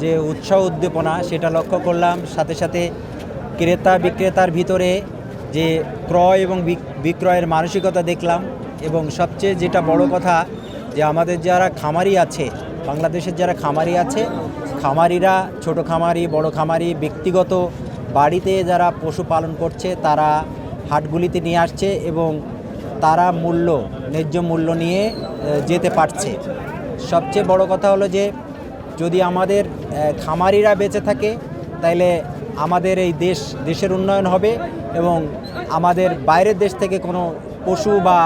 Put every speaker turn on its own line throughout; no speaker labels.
যে উৎসাহ উদ্দীপনা, সেটা লক্ষ্য করলাম। সাথে সাথে ক্রেতা বিক্রেতার ভিতরে যে ক্রয় এবং বিক্রয়ের মানসিকতা দেখলাম এবং সবচেয়ে যেটা বড় কথা যে আমাদের যারা খামারি আছে, বাংলাদেশের যারা খামারি আছে, খামারিরা, ছোট খামারি, বড় খামারি, ব্যক্তিগত বাড়িতে যারা পশু পালন করছে, তারা হাটগুলিতে নিয়ে আসছে এবং তারা মূল্য, ন্যায্য মূল্য নিয়ে যেতে পারছে। সবচেয়ে বড় কথা হলো যে যদি আমাদের খামারিরা বেঁচে থাকে, তাইলে আমাদের এই দেশ, দেশের উন্নয়ন হবে এবং আমাদের বাইরের দেশ থেকে কোনো পশু বা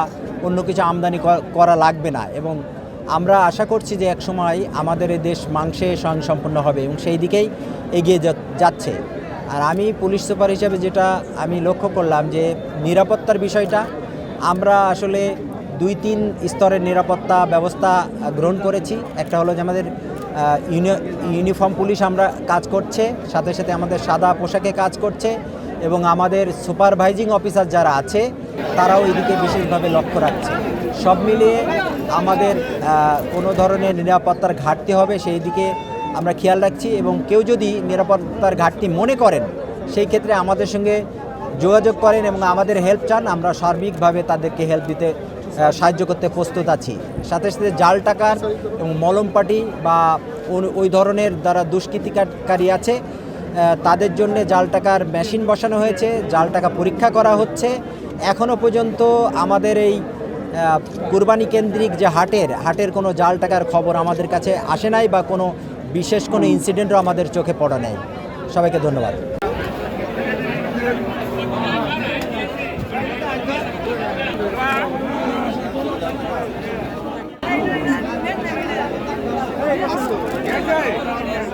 অন্য কিছু আমদানি করা লাগবে না এবং আমরা আশা করছি যে একসময় আমাদের এই দেশ মাংসে স্বয়ংসম্পন্ন হবে এবং সেই দিকেই এগিয়ে যাচ্ছে। আর আমি পুলিশ সুপার হিসাবে যেটা আমি লক্ষ্য করলাম যে নিরাপত্তার বিষয়টা, আমরা আসলে দুই তিন স্তরের নিরাপত্তা ব্যবস্থা গ্রহণ করেছি। একটা হলো যে আমাদের ইউনিফর্ম পুলিশ আমরা কাজ করছে, সাথে সাথে আমাদের সাদা পোশাকে কাজ করছে এবং আমাদের সুপারভাইজিং অফিসার যারা আছে, তারাও এদিকে বিশেষভাবে লক্ষ্য রাখছে। সব মিলিয়ে আমাদের কোনো ধরনের নিরাপত্তার ঘাটতি হবে সেই দিকে আমরা খেয়াল রাখছি এবং কেউ যদি নিরাপত্তার ঘাটতি মনে করেন, সেই ক্ষেত্রে আমাদের সঙ্গে যোগাযোগ করেন এবং আমাদের হেল্প চান, আমরা সার্বিকভাবে তাদেরকে হেল্প দিতে সাহায্য করতে প্রস্তুত আছি। সাথে সাথে জাল টাকার এবং মলম পাটি বা ওই- ধরনের দ্বারা দুষ্কৃতিকারী আছে তাদের জন্য জাল টাকার মেশিন বসানো হয়েছে, জাল টাকা পরীক্ষা করা হচ্ছে। এখনও পর্যন্ত আমাদের এই কুরবানি কেন্দ্রিক যে হাটের হাটের কোনো জাল টাকার খবর আমাদের কাছে আসে নাই বা কোনো বিশেষ কোনো ইনসিডেন্টও আমাদের চোখে পড়া নেই। সবাইকে ধন্যবাদ।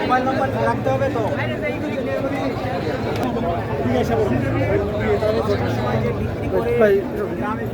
মোবাইল নাম্বার রাখতে হবে তো
Hey, go on,